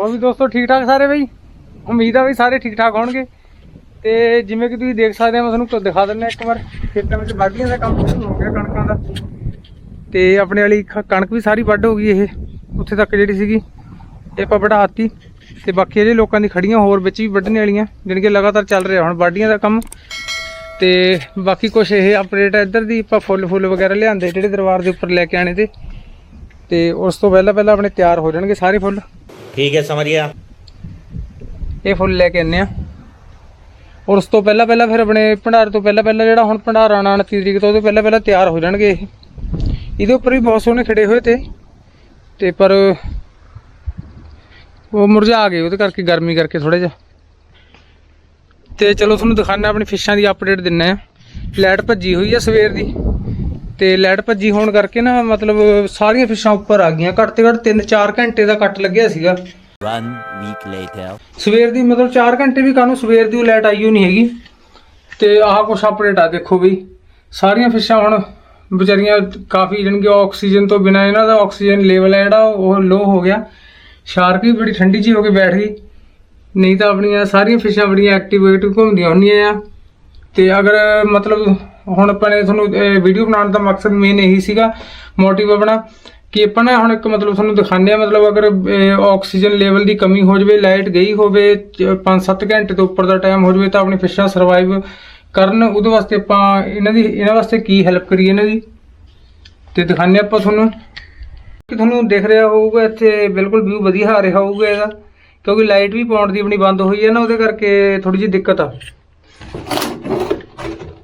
ਹੋਰ ਵੀ ਦੋਸਤੋ ਠੀਕ ਠਾਕ ਸਾਰੇ ਬਈ? ਉਮੀਦ ਆ ਵੀ ਸਾਰੇ ਠੀਕ ਠਾਕ ਹੋਣਗੇ। ਤੇ ਜਿਵੇਂ ਕਿ ਤੁਸੀਂ ਦੇਖ ਸਕਦੇ ਹੋ, ਮੈਂ ਤੁਹਾਨੂੰ ਦਿਖਾ ਦਿੰਦਾ ਇੱਕ ਵਾਰ। ਖੇਤਾਂ ਵਿੱਚ ਵਾਢੀਆਂ ਦਾ ਕੰਮ ਸ਼ੁਰੂ ਹੋ ਗਿਆ ਕਣਕਾਂ ਦਾ। ਤੇ ਆਪਣੇ ਵਾਲੀ ਕਣਕ ਵੀ ਸਾਰੀ ਵੱਢ ਹੋ ਗਈ ਇਹ, ਉੱਥੇ ਤੱਕ ਜਿਹੜੀ ਸੀਗੀ, ਇਹ ਆਪਾਂ ਵਢਾਤੀ। ਤੇ ਬਾਕੀ ਜਿਹੜੇ ਲੋਕਾਂ ਦੀ ਖੜੀਆਂ ਹੋਰ ਵਿੱਚ ਵੀ ਵੱਢਣੇ ਵਾਲੀਆਂ, ਜਾਣੀ ਕਿ ਲਗਾਤਾਰ ਚੱਲ ਰਿਹਾ ਹੁਣ ਵਾਢੀਆਂ ਦਾ ਕੰਮ। ਤੇ ਬਾਕੀ ਕੁਝ ਇਹ ਅਪਡੇਟ ਹੈ ਇੱਧਰ ਦੀ, ਆਪਾਂ ਫੁੱਲ ਫੁੱਲ ਵਗੈਰਾ ਲਿਆਂਦੇ ਜਿਹੜੇ ਦਰਬਾਰ ਦੇ ਉੱਪਰ ਲੈ ਕੇ ਆਣੇ ਤੇ। ਤੇ ਉਸ ਤੋਂ ਪਹਿਲਾਂ ਪਹਿਲਾਂ ਆਪਣੇ ਤਿਆਰ ਹੋ ਜਾਣਗੇ ਸਾਰੇ ਫੁੱਲ। ਠੀਕ ਹੈ ਸਮਝ ਗਿਆ ਇਹ ਫੁੱਲ ਲੈ ਕੇ ਆਨੇ ਆ। ਔਰ ਉਸ ਤੋਂ ਪਹਿਲਾਂ ਪਹਿਲਾਂ ਫਿਰ ਆਪਣੇ ਭੰਡਾਰ ਤੋਂ ਪਹਿਲਾਂ ਪਹਿਲਾਂ ਜਿਹੜਾ ਹੁਣ ਭੰਡਾਰ ਆਣਾ 29 ਤਰੀਕ ਤੋਂ ਉਹਦੇ ਪਹਿਲਾਂ ਪਹਿਲਾਂ ਤਿਆਰ ਹੋ ਜਾਣਗੇ ਇਹ। ਇਹਦੇ ਉੱਪਰ ਵੀ ਬਹੁਤ ਸੋਹਣੇ ਖੜੇ ਹੋਏ ਤੇ। ਤੇ ਪਰ ਉਹ ਮੁਰਝਾ ਗਏ ਉਹਦੇ ਕਰਕੇ ਗਰਮੀ ਕਰਕੇ ਥੋੜਾ ਜਿਹਾ। ਤੇ ਚਲੋ ਤੁਹਾਨੂੰ ਦਿਖਾਣਾ ਆਪਣੀ ਫਿਸ਼ਾਂ ਦੀ ਅਪਡੇਟ ਦਿੰਨਾ ਆ ਲਾਈਟ ਭੱਜੀ ਹੋਈ ਆ ਸਵੇਰ ਦੀ। ਤੇ ਲਾਈਟ ਭੱਜੀ ਹੋਣ ਕਰਕੇ ਨਾ ਮਤਲਬ ਸਾਰੀਆਂ ਫਿਸ਼ਾਂ ਉੱਪਰ ਆ ਗਈਆਂ। ਘੱਟ ਤੇ ਘੱਟ 3-4 ਘੰਟੇ ਦਾ ਕੱਟ ਲੱਗਿਆ ਸੀਗਾ। One week later. ਸਵੇਰ ਦੀ ਮਤਲਬ 4 ਘੰਟੇ ਵੀ ਕਾਨੂੰ ਸਵੇਰ ਦੀ ਲਾਈਟ ਆਈ ਹੋਈ ਨਹੀਂ ਹੈਗੀ। ਤੇ ਆਹ ਕੁਛ ਅਪਡੇਟ ਆ ਦੇਖੋ ਬਈ। ਸਾਰੀਆਂ ਫਿਸ਼ਾਂ ਹੁਣ ਵਿਚਾਰੀਆਂ ਕਾਫੀ ਜਾਣੀ ਕਿ ਆਕਸੀਜਨ ਤੋਂ ਬਿਨਾ ਇਹਨਾਂ ਦਾ ਆਕਸੀਜਨ ਲੈਵਲ ਹੈ ਜਿਹੜਾ ਉਹ ਲੋ ਹੋ ਗਿਆ। ਸ਼ਾਰਕ ਵੀ ਬੜੀ ਠੰਡੀ ਜੀ ਹੋ ਕੇ ਬੈਠ ਗਈ। ਨਹੀਂ ਤਾਂ ਆਪਣੀਆਂ ਸਾਰੀਆਂ ਫਿਸ਼ਾਂ ਬੜੀਆਂ ਐਕਟਿਵੇਟ ਘੁੰਮਦੀਆਂ ਹੁੰਦੀਆਂ ਆ। ਤੇ ਅਗਰ ਮਤਲਬ ਹੁਣ ਆਪਾਂ ਨੇ ਤੁਹਾਨੂੰ ਵੀਡੀਓ ਬਣਾਉਣ ਦਾ ਮਕਸਦ ਮੇਨ ਇਹੀ ਸੀਗਾ ਮੋਟਿਵ ਆਪਣਾ ਕਿ ਆਪਾਂ ਨਾ ਹੁਣ ਇੱਕ ਮਤਲਬ ਤੁਹਾਨੂੰ ਦਿਖਾਉਂਦੇ ਆ ਮਤਲਬ ਅਗਰ ਆਕਸੀਜਨ ਲੈਵਲ ਦੀ ਕਮੀ ਹੋ ਜਾਵੇ ਲਾਈਟ ਗਈ ਹੋਵੇ 5-7 ਘੰਟੇ ਤੋਂ ਉੱਪਰ ਦਾ ਟਾਈਮ ਹੋ ਜਾਵੇ, ਤਾਂ ਆਪਣੀ ਫਿਸ਼ਾਂ ਸਰਵਾਈਵ ਕਰਨ, ਉਹਦੇ ਵਾਸਤੇ ਆਪਾਂ ਇਹਨਾਂ ਦੀ, ਇਹਨਾਂ ਵਾਸਤੇ ਕੀ ਹੈਲਪ ਕਰੀਏ ਇਹਨਾਂ ਦੀ? ਤੇ ਦਿਖਾਉਂਦੇ ਆਪਾਂ ਤੁਹਾਨੂੰ। ਕਿ ਤੁਹਾਨੂੰ ਦਿਖ ਰਿਹਾ ਹੋਊਗਾ, ਇੱਥੇ ਬਿਲਕੁਲ ਵਿਊ ਵਧੀਆ ਆ ਰਿਹਾ ਹੋਊਗਾ ਇਹਦਾ, ਕਿਉਂਕਿ ਲਾਈਟ ਵੀ ਪਾਉਣ ਦੀ ਆਪਣੀ ਬੰਦ ਹੋਈ ਹੈ ਨਾ, ਉਹਦੇ ਕਰਕੇ ਥੋੜੀ ਜਿਹੀ ਦਿੱਕਤ ਆ।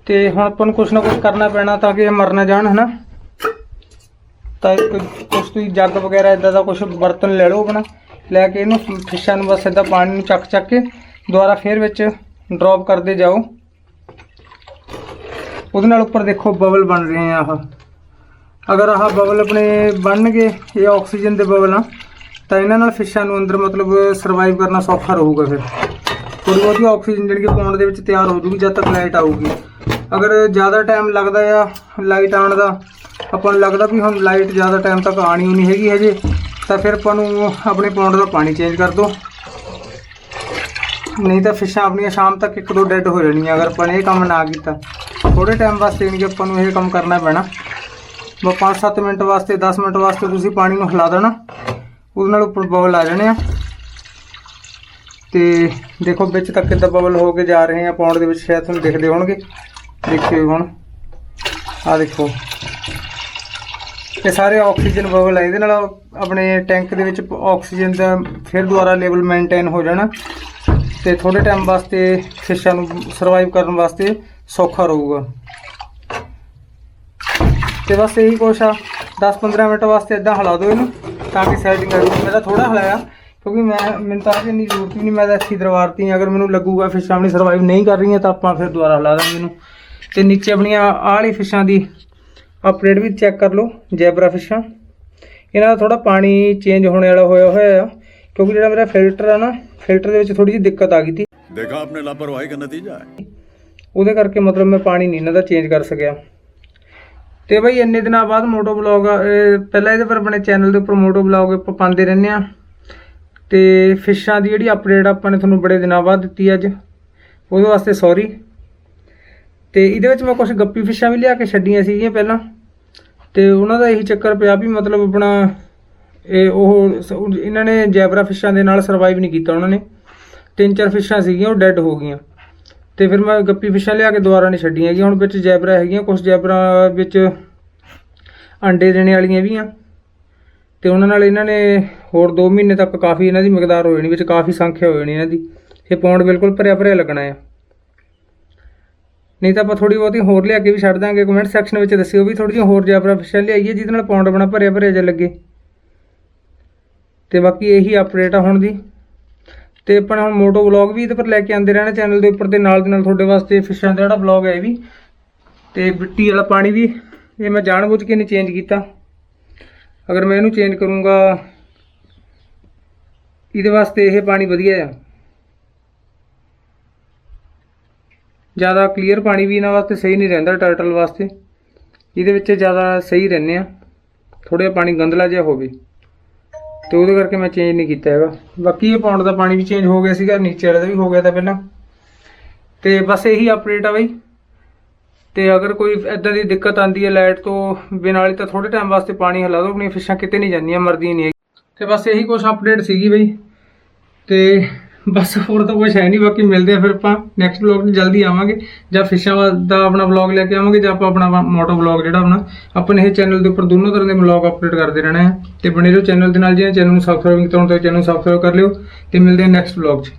ਤੇ ਹੁਣ ਆਪਾਂ ਨੂੰ ਕੁਛ ਨਾ ਕੁਛ ਕਰਨਾ ਪੈਣਾ ਤਾਂ ਕਿ ਇਹ ਮਰ ਨਾ ਜਾਣ, ਹਨਾ? ਤਾਂ ਇੱਕ ਕੁਛ ਤੁਸੀਂ ਜੱਗ ਵਗੈਰਾ ਇਦਾਂ ਦਾ ਕੁਛ ਬਰਤਨ ਲੈ ਲਓ ਆਪਣਾ, ਲੈ ਕੇ ਇਹਨੂੰ ਫਿਸ਼ਾਂ ਨੂੰ ਬਸ ਇਦਾਂ ਪਾਣੀ ਨੂੰ ਚੱਕ ਚੱਕ ਕੇ ਦੁਬਾਰਾ ਫੇਰ ਵਿੱਚ ਡ੍ਰੌਪ ਕਰਦੇ ਜਾਓ। ਉਹਦੇ ਨਾਲ ਉੱਪਰ ਦੇਖੋ ਬਬਲ ਬਣ ਰਹੇ ਆ ਆਹ। ਅਗਰ ਆਹ ਬਬਲ ਆਪਣੇ ਬਣਨਗੇ ਇਹ ਆਕਸੀਜਨ ਦੇ ਬਬਲ ਆ, ਤਾਂ ਇਹਨਾਂ ਨਾਲ ਫਿਸ਼ਾਂ ਨੂੰ ਅੰਦਰ ਮਤਲਬ ਸਰਵਾਈਵ ਕਰਨਾ ਸੌਖਾ ਰਹੂਗਾ ਫਿਰ। ਥੋੜੀ ਬਹੁਤੀ ਆਕਸੀਜਨ ਜਿਹੜੀ ਕਿ ਪੌਂਡ ਦੇ ਵਿੱਚ ਤਿਆਰ ਹੋ ਜੂਗੀ ਜਦ ਤੱਕ ਲਾਈਟ ਆਊਗੀ। ਅਗਰ ਜ਼ਿਆਦਾ ਟਾਈਮ ਲੱਗਦਾ ਆ ਲਾਈਟ ਆਉਣ ਦਾ, ਆਪਾਂ ਨੂੰ ਲੱਗਦਾ ਵੀ ਹੁਣ ਲਾਈਟ ਜ਼ਿਆਦਾ ਟਾਈਮ ਤੱਕ ਆਣੀ ਨਹੀਂ ਹੈਗੀ ਹਜੇ, ਤਾਂ ਫਿਰ ਆਪਾਂ ਨੂੰ ਆਪਣੇ ਪੌਂਡ ਦਾ ਪਾਣੀ ਚੇਂਜ ਕਰ ਦਿਓ। ਨਹੀਂ ਤਾਂ ਫਿਸ਼ਾਂ ਆਪਣੀਆਂ ਸ਼ਾਮ ਤੱਕ ਇੱਕ ਦੋ ਡੈੱਡ ਹੋ ਜਾਣੀਆਂ, ਅਗਰ ਆਪਾਂ ਨੇ ਇਹ ਕੰਮ ਨਾ ਕੀਤਾ। ਥੋੜੇ ਟਾਈਮ ਵਾਸਤੇ ਨਹੀਂ ਕਿ ਆਪਾਂ ਨੂੰ ਇਹ ਕੰਮ ਕਰਨਾ ਪੈਣਾ। ਬਸ 5-7 ਮਿੰਟ ਵਾਸਤੇ 10 ਮਿੰਟ ਵਾਸਤੇ ਤੁਸੀਂ ਪਾਣੀ ਨੂੰ ਹਿਲਾ ਦੇਣਾ। ਉਹਦੇ ਨਾਲ ਉੱਪਰ ਬਬਲ ਆ ਜਾਣੇ ਆ। ਤੇ ਦੇਖੋ ਵਿੱਚ ਤੱਕ ਕਿੱਦਾਂ ਬਬਲ ਹੋ ਕੇ ਜਾ ਰਹੇ ਆ ਪੌਂਡ ਦੇ ਵਿੱਚ ਸ਼ਾਇਦ ਤੁਹਾਨੂੰ ਦਿਖਦੇ ਹੋਣਗੇ। ਦੇਖਿਓ ਹੁਣ। ਆ ਦੇਖੋ। ਇਹ ਸਾਰੇ ਆਕਸੀਜਨ ਬਬਲ ਹੈ ਇਹਦੇ ਨਾਲ ਆਪਣੇ ਟੈਂਕ ਦੇ ਵਿੱਚ ਆਕਸੀਜਨ ਦਾ ਫਿਰ ਦੁਬਾਰਾ ਲੈਵਲ ਮੇਨਟੇਨ ਹੋ ਜਾਣਾ ਤੇ ਥੋੜੇ ਟਾਈਮ ਵਾਸਤੇ ਫਿਸ਼ਾਂ ਨੂੰ ਸਰਵਾਈਵ ਕਰਨ ਵਾਸਤੇ ਸੌਖਾ ਰਹੂਗਾ। ਤੇ ਬਸ ਇਹੀ ਕੁਛ ਆ। 10-15 ਮਿੰਟ ਵਾਸਤੇ ਇਦਾਂ ਹਿਲਾ ਦਿਓ ਇਹਨੂੰ ਤਾਂ ਕਿ ਸੈਟਿੰਗ ਆ ਜਾਵੇ। ਮੈਂ ਤਾਂ ਥੋੜਾ ਹਿਲਾਇਆ, ਕਿਉਂਕਿ ਮੈਂ, ਮੈਨੂੰ ਤਾਂ ਇੰਨੀ ਜ਼ਰੂਰਤ ਵੀ ਨਹੀਂ। ਮੈਂ ਤਾਂ ਅੱਛੀ ਦਰਵਾਰਤੀ ਅਗਰ ਮੈਨੂੰ ਲੱਗੂਗਾ ਫਿਸ਼ਾਂ ਆਪਣੀ ਸਰਵਾਈਵ ਨਹੀਂ ਕਰ ਰਹੀਆਂ ਤਾਂ ਆਪਾਂ ਫਿਰ ਦੁਬਾਰਾ ਹਿਲਾ ਦਾਂਗੇ ਇਹਨੂੰ। ਤੇ ਨੀਚੇ ਆਪਣੀਆਂ ਆਹ ਵਾਲੀ ਫਿਸ਼ਾਂ ਦੀ ਅਪਡੇਟ ਵੀ ਚੈੱਕ ਕਰ ਲਓ ਜੈਬਰਾ ਫਿਸ਼ਾਂ। ਇਹਨਾਂ ਦਾ ਥੋੜਾ ਪਾਣੀ ਚੇਂਜ ਹੋਣੇ ਵਾਲਾ ਹੋਇਆ ਹੋਇਆ ਆ ਕਿਉਂਕਿ ਜਿਹੜਾ ਮੇਰਾ ਫਿਲਟਰ ਆ ਨਾ ਫਿਲਟਰ ਦੇ ਵਿੱਚ ਥੋੜੀ ਜਿਹੀ ਦਿੱਕਤ ਆ ਗਈ ਸੀ। ਦੇਖਾ ਆਪਨੇ ਲਾਪਰਵਾਹੀ ਦਾ ਨਤੀਜਾ ਹੈ। ਉਹਦੇ ਕਰਕੇ ਮਤਲਬ ਮੈਂ ਪਾਣੀ ਨਹੀਂ ਇਹਨਾਂ ਦਾ ਚੇਂਜ ਕਰ ਸਕਿਆ। ਤੇ ਬਈ ਇੰਨੇ ਦਿਨਾਂ ਬਾਅਦ ਮੋਟੋ ਬਲੌਗ ਪਹਿਲਾਂ ਇਹਦੇ ਪਰ ਆਪਣੇ ਚੈਨਲ ਦੇ ਉੱਪਰ ਮੋਟੋ ਬਲੌਗ ਪਾਉਂਦੇ ਰਹਿੰਦੇ ਆ ਤੇ ਫਿਸ਼ਾਂ ਦੀ ਜਿਹੜੀ ਅਪਡੇਟ ਆਪਾਂ ਨੇ ਤੁਹਾਨੂੰ ਬੜੇ ਦਿਨਾਂ ਬਾਅਦ ਦਿੱਤੀ ਅੱਜ ਉਹਦੇ ਵਾਸਤੇ ਸੌਰੀ ਤੇ ਇਹਦੇ ਵਿੱਚ ਮੈਂ ਕੁਝ ਗੱਪੀ ਫਿਸ਼ਾਂ ਵੀ ਲਿਆ ਕੇ ਛੱਡੀਆਂ ਸੀਗੀਆਂ ਪਹਿਲਾਂ। ਤੇ ਉਹਨਾਂ ਦਾ ਇਹੀ ਚੱਕਰ ਪਿਆ ਵੀ ਮਤਲਬ ਆਪਣਾ ਇਹ ਉਹ ਇਹਨਾਂ ਨੇ ਜੈਬਰਾ ਫਿਸ਼ਾਂ ਦੇ ਨਾਲ ਸਰਵਾਈਵ ਨਹੀਂ ਕੀਤਾ ਉਹਨਾਂ ਨੇ। ਤਿੰਨ ਚਾਰ ਫਿਸ਼ਾਂ ਸੀਗੀਆਂ, ਉਹ ਡੈੱਡ ਹੋ ਗਈਆਂ। ਤੇ ਫਿਰ ਮੈਂ ਗੱਪੀ ਫਿਸ਼ਾਂ ਲਿਆ ਕੇ ਦੁਬਾਰਾ ਨਹੀਂ ਛੱਡੀਆਂ ਹੈਗੀਆਂ। ਹੁਣ ਵਿੱਚ ਜੈਬਰਾ ਹੈਗੀਆਂ ਕੁਝ ਜੈਬਰਾ ਵਿੱਚ ਅੰਡੇ ਦੇਣੇ ਵਾਲੀਆਂ ਵੀ ਆ। ਤੇ ਉਹਨਾਂ ਨਾਲ ਇਹਨਾਂ ਨੇ ਹੋਰ 2 ਮਹੀਨੇ ਤੱਕ ਕਾਫੀ ਇਹਨਾਂ ਦੀ ਮਿਕਦਾਰ ਹੋ ਜਾਣੀ, ਵਿੱਚ ਕਾਫੀ ਸੰਖਿਆ ਹੋ ਜਾਣੀ ਇਹਨਾਂ ਦੀ। ਇਹ ਪੌਂਡ ਬਿਲਕੁਲ ਭਰਿਆ ਭਰਿਆ ਲੱਗਣਾ ਆ। ਨਹੀਂ ਤਾਂ ਆਪਾਂ ਥੋੜੀ ਬਹੁਤੀ ਹੋਰ ਲਿਆ ਕੇ ਵੀ ਛੱਡ ਦਾਂਗੇ ਕਮੈਂਟ ਸੈਕਸ਼ਨ ਵਿੱਚ ਦੱਸਿਓ ਵੀ ਥੋੜੀ ਜਿਹੀ ਹੋਰ ਜੈਬਰਾ ਫਿਸ਼ਾਂ ਲਿਆਈਏ, ਜਿਹਦੇ ਨਾਲ ਪੌਂਡ ਆਪਣਾ ਭਰਿਆ ਭਰਿਆ ਜਿਹਾ ਲੱਗੇ। ਤੇ ਬਾਕੀ ਇਹੀ ਅਪਡੇਟ ਆ ਹੁਣ ਦੀ। ਤੇ ਆਪਣਾ ਹੁਣ ਮੋਟੋ ਵਲੌਗ ਵੀ ਇਹਦੇ ਪਰ ਲੈ ਕੇ ਆਉਂਦੇ ਰਹਿਣਾ ਚੈਨਲ ਦੇ ਉੱਪਰ ਤੇ ਨਾਲ ਦੇ ਨਾਲ ਤੁਹਾਡੇ ਵਾਸਤੇ ਫਿਸ਼ਾਂ ਦਾ ਜਿਹੜਾ ਵਲੌਗ ਹੈ ਇਹ ਵੀ। ਤੇ ਮਿੱਟੀ ਵਾਲਾ ਪਾਣੀ ਵੀ, ਇਹ ਮੈਂ ਜਾਣਬੁੱਝ ਕੇ ਨਹੀਂ ਚੇਂਜ ਕੀਤਾ। ਅਗਰ ਮੈਂ ਇਹਨੂੰ ਚੇਂਜ ਕਰੂੰਗਾ, ਇਹਦੇ ਵਾਸਤੇ ਇਹ ਪਾਣੀ ਵਧੀਆ ਆ। ਜ਼ਿਆਦਾ ਕਲੀਅਰ ਪਾਣੀ ਵੀ ਇਹਨਾਂ ਵਾਸਤੇ ਸਹੀ ਨਹੀਂ ਰਹਿੰਦਾ ਟਰਟਲ ਵਾਸਤੇ। ਇਹਦੇ ਵਿੱਚ ਜ਼ਿਆਦਾ ਸਹੀ ਰਹਿੰਦੇ ਆ। ਥੋੜਾ ਪਾਣੀ ਗੰਦਲਾ ਜਿਹਾ ਹੋਵੇ। ਤੇ ਉਹਦੇ ਕਰਕੇ ਮੈਂ ਚੇਂਜ ਨਹੀਂ ਕੀਤਾ ਹੈਗਾ। ਬਾਕੀ ਇਹ ਪੌਂਡ ਦਾ ਪਾਣੀ ਵੀ ਚੇਂਜ ਹੋ ਗਿਆ ਸੀਗਾ, ਨੀਚੇ ਵਾਲੇ ਦਾ ਵੀ ਹੋ ਗਿਆ ਤਾਂ ਪਹਿਲਾਂ। ਤੇ ਬਸ ਇਹੀ ਅਪਡੇਟ ਆ ਬਈ। ਤੇ ਅਗਰ ਕੋਈ ਐਦਾਂ ਦੀ ਦਿੱਕਤ ਆਂਦੀ ਹੈ ਲਾਈਟ ਤੋਂ ਬਿਨਾਂ ਵਾਲੀ ਤਾਂ ਥੋੜੇ ਟਾਈਮ ਵਾਸਤੇ ਪਾਣੀ ਹਿਲਾ ਦਿਓ, ਆਪਣੀਆਂ ਫਿਸ਼ਾਂ ਕਿਤੇ ਨਹੀਂ ਜਾਂਦੀਆਂ, ਮਰਦੀਆਂ ਨਹੀਂ ਹੈਗੀਆਂ। ਤੇ ਬਸ ਇਹੀ ਕੁਝ ਅਪਡੇਟ ਸੀਗੀ ਬਈ। ਤੇ ਬਸ ਹੋਰ ਤਾਂ ਕੁਝ ਹੈ ਨਹੀਂ, ਬਾਕੀ ਮਿਲਦੇ ਆ ਫਿਰ ਆਪਾਂ ਨੈਕਸਟ ਵਲੌਗ 'ਚ, ਜਲਦੀ ਆਵਾਂਗੇ। ਜਾਂ ਫਿਸ਼ਾਂ ਦਾ ਆਪਣਾ ਵਲੌਗ ਲੈ ਕੇ ਆਵਾਂਗੇ, ਜਾਂ ਆਪਾਂ ਆਪਣਾ ਮੋਟੋ ਵਲੌਗ ਜਿਹੜਾ ਆਪਣਾ ਆਪਣੇ ਇਹ ਚੈਨਲ ਦੇ ਉੱਪਰ ਦੋਨੋਂ ਤਰ੍ਹਾਂ ਦੇ ਵਲੌਗ ਅਪਡੇਟ ਕਰਦੇ ਰਹਿਣਾ ਹੈ। ਤੇ ਬਣੇ ਰਹੋ ਚੈਨਲ ਦੇ ਨਾਲ, ਜੇ ਚੈਨਲ ਨੂੰ ਸਬਸਕ੍ਰਾਈਬ ਨਹੀਂ ਕੀਤਾ ਤਾਂ ਚੈਨਲ ਨੂੰ ਸਬਸਕ੍ਰਾਈਬ ਕਰ ਲਿਓ। ਤੇ ਮਿਲਦੇ ਆ ਨੈਕਸਟ ਵਲੌਗ 'ਚ।